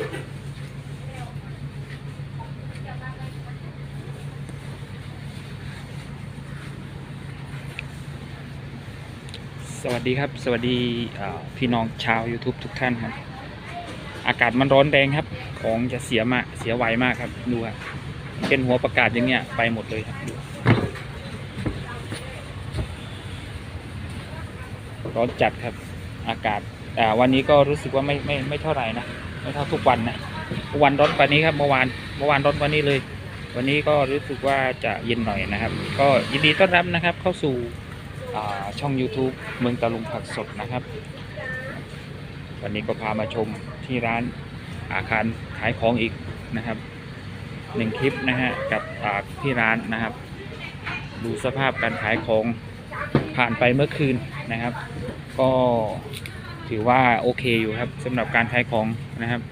สวัสดีครับ สวัสดีพี่น้องชาว YouTube ทุกท่านครับ อากาศมันร้อนแรงครับ ของจะเสียมากเสียไวมากครับ ดูครับเป็นหัวประกาศอย่างเงี้ยไปหมดเลยครับดูร้อนจัดครับ อากาศ วันนี้ก็รู้สึกว่าไม่ไม่ไม่เท่าไหร่นะไม่เท่าทุกวันนะวันร้อนกว่านี้ครับเมื่อวานเมื่อวานร้อนกว่านี้เลย วันนี้ก็รู้สึกว่าจะเย็นหน่อยนะครับ ก็ยินดีต้อนรับนะครับเข้าสู่ช่อง YouTube เมืองตะลุงผักสดนะครับ วันนี้ก็พามาชมที่ร้านอาคารขายของอีกนะครับหนึ่งคลิปนะฮะกับที่ร้านนะครับ ดูสภาพการขายของผ่านไปเมื่อคืนนะครับ ก็ ถือว่าโอเคอยู่ครับสำหรับการขายของนะครับ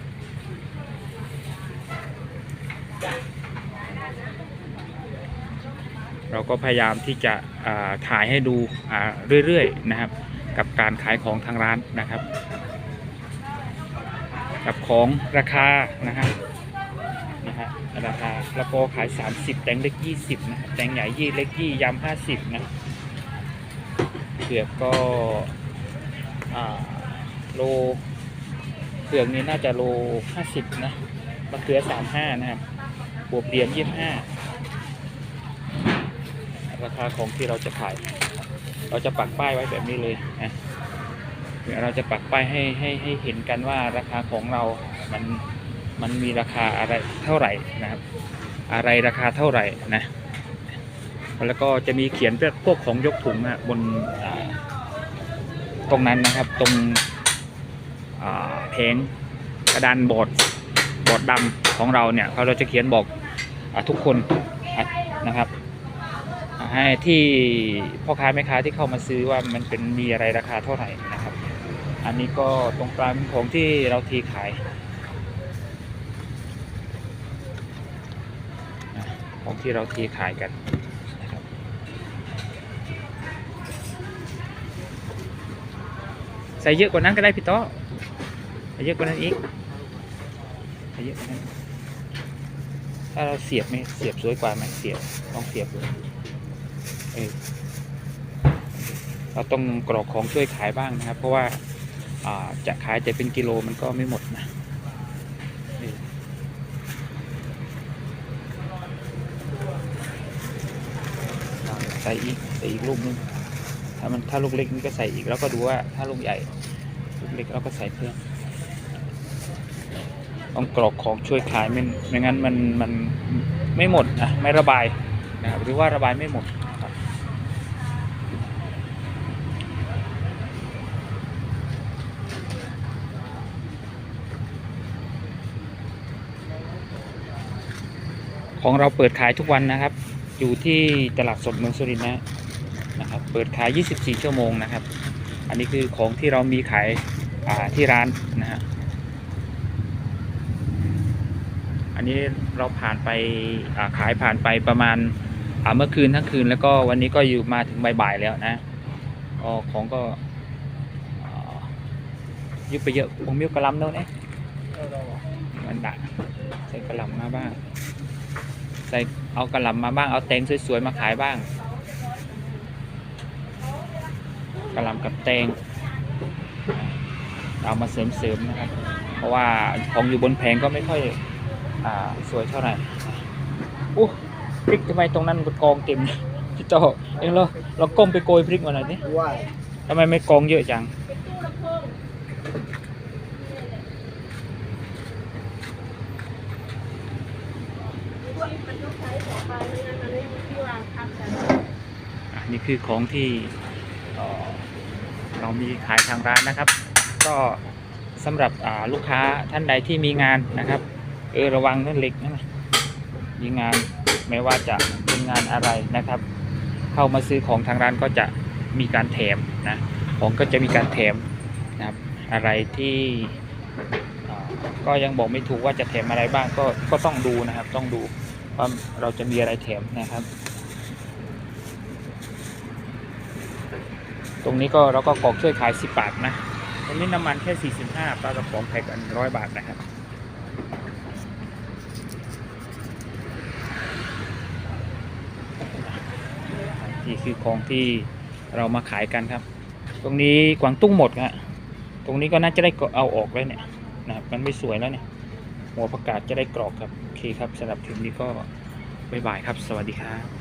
เราก็พยายามที่จะถ่ายให้ดูเรื่อยๆนะครับ กับการขายของทางร้านนะครับ กับของราคานะครับนะฮะราคาล้วก็ขาย 30 แตงเล็ก 20นะครับแตงใหญ่ยี่เล็กยี่ยำ50นะเผือกก็อ่า โลเผือกนี้น่าจะโล50นะมะเขือ35นะครับบวบเหรียญ25ราคาของที่เราจะขาย เราจะปักป้ายไว้แบบนี้เลยนะเดี๋ยวเราจะปักป้ายให้ให้ให้เห็นกันว่าราคาของเรา มันมันมีราคาอะไรเท่าไหร่นะครับ อะไรราคาเท่าไหร่นะ แล้วก็จะมีเขียนพวกของยกถุงอะบนตรงนั้นนะครับ ตรง เพงกระดานบอร์ดบอร์ดดำของเราเนี่ยเขาเราจะเขียนบอกอทุกคนะนะครับให้ที่พ่อค้าแม่ค้าที่เข้ามาซื้อว่ามันเป็นมีอะไรราคาเท่าไหร่นะครับ อันนี้ก็ตรงกลางของที่เราทีขายของที่เราทีขายกันนะครับใส่เยอะกว่านั้นก็ได้พี่โต้อ เยอะกว่านั้นอีกเยอะกว่านั้นถ้าเราเสียบไหมเสียบสวยกว่าไหมเสียบลองเสียบดูเออเราต้องกรอกของช่วยขายบ้างนะครับ เพราะว่าาจะขายแต่เป็นกิโลมันก็ไม่หมดนะใส่อีกใส่อีกลูกนึงถ้ามันถ้าลูกเล็กนี่ก็ใส่อีกแล้วก็ดูว่าถ้าลูกใหญ่ลูกเล็กเราก็ใส่เพิ่ม ต้องกรอกของช่วยขายไม่ไม่งั้นมันมันไม่หมดนะไม่ระบายนะครับหรือว่าระบายไม่หมดของเราเปิดขายทุกวันนะครับ อยู่ที่ตลาดสดเมืองสุรินทร์นะนะครับ เปิดขาย 24 ชั่วโมงนะครับ อันนี้คือของที่เรามีขายที่ร้านนะฮะ อันนี้เราผ่านไปขายผ่านไปประมาณเมื่อคืนทั้งคืนแล้วก็วันนี้ก็อยู่มาถึงบ่ายๆแล้วนะก็ของก็ยุบไปเยอะผมมีกระลำแล้วเนี่ยมันดักใส่กระลำมาบ้าง ใส่เอากระลำมาบ้าง เอาแตงสวยๆมาขายบ้าง กระลำกับแตง เอามาเสริมๆนะครับ เพราะว่าของอยู่บนแผงก็ไม่ค่อย อ่าสวยเท่าไหร่อู้พริกทำไมตรงนั้นมันกองเต็มพี่โจเองเราเราก้มไปโกยพริกมาหน่อยดิว่าทำไมไม่กองเยอะจังอะนี่คือของที่เอ่อเรามีขายทางร้านนะครับ ก็สำหรับอ่าลูกค้าท่านใดที่มีงานนะครับ เออระวังนั่นเหล็กนะมีงงานไม่ว่าจะเป็นงานอะไรนะครับ เข้ามาซื้อของทางร้านก็จะมีการแถมนะของก็จะมีการแถมนะครับอะไรที่ก็ยังบอกไม่ถูกว่าจะแถมอะไรบ้างก็ก็ต้องดูนะครับ ต้องดูว่าเราจะมีอะไรแถมนะครับ ตรงนี้ก็เราก็กรอกช่วยขาย 10 บาทนะตรงนี้น้ำมันแค่ 45ปลากระป๋องแพ็คอันร้อยบาทนะครับ นี่ คือของที่เรามาขายกันครับ ตรงนี้กวางตุ้งหมดฮะตรงนี้ก็น่าจะได้เอาออกแล้วเนี่ยนะครับมันไม่สวยแล้วเนี่ยหัวประกาศจะได้กรอกครับโอเคครับสำหรับคลิปนี้ก็บ๊ายบายครับ สวัสดีครับ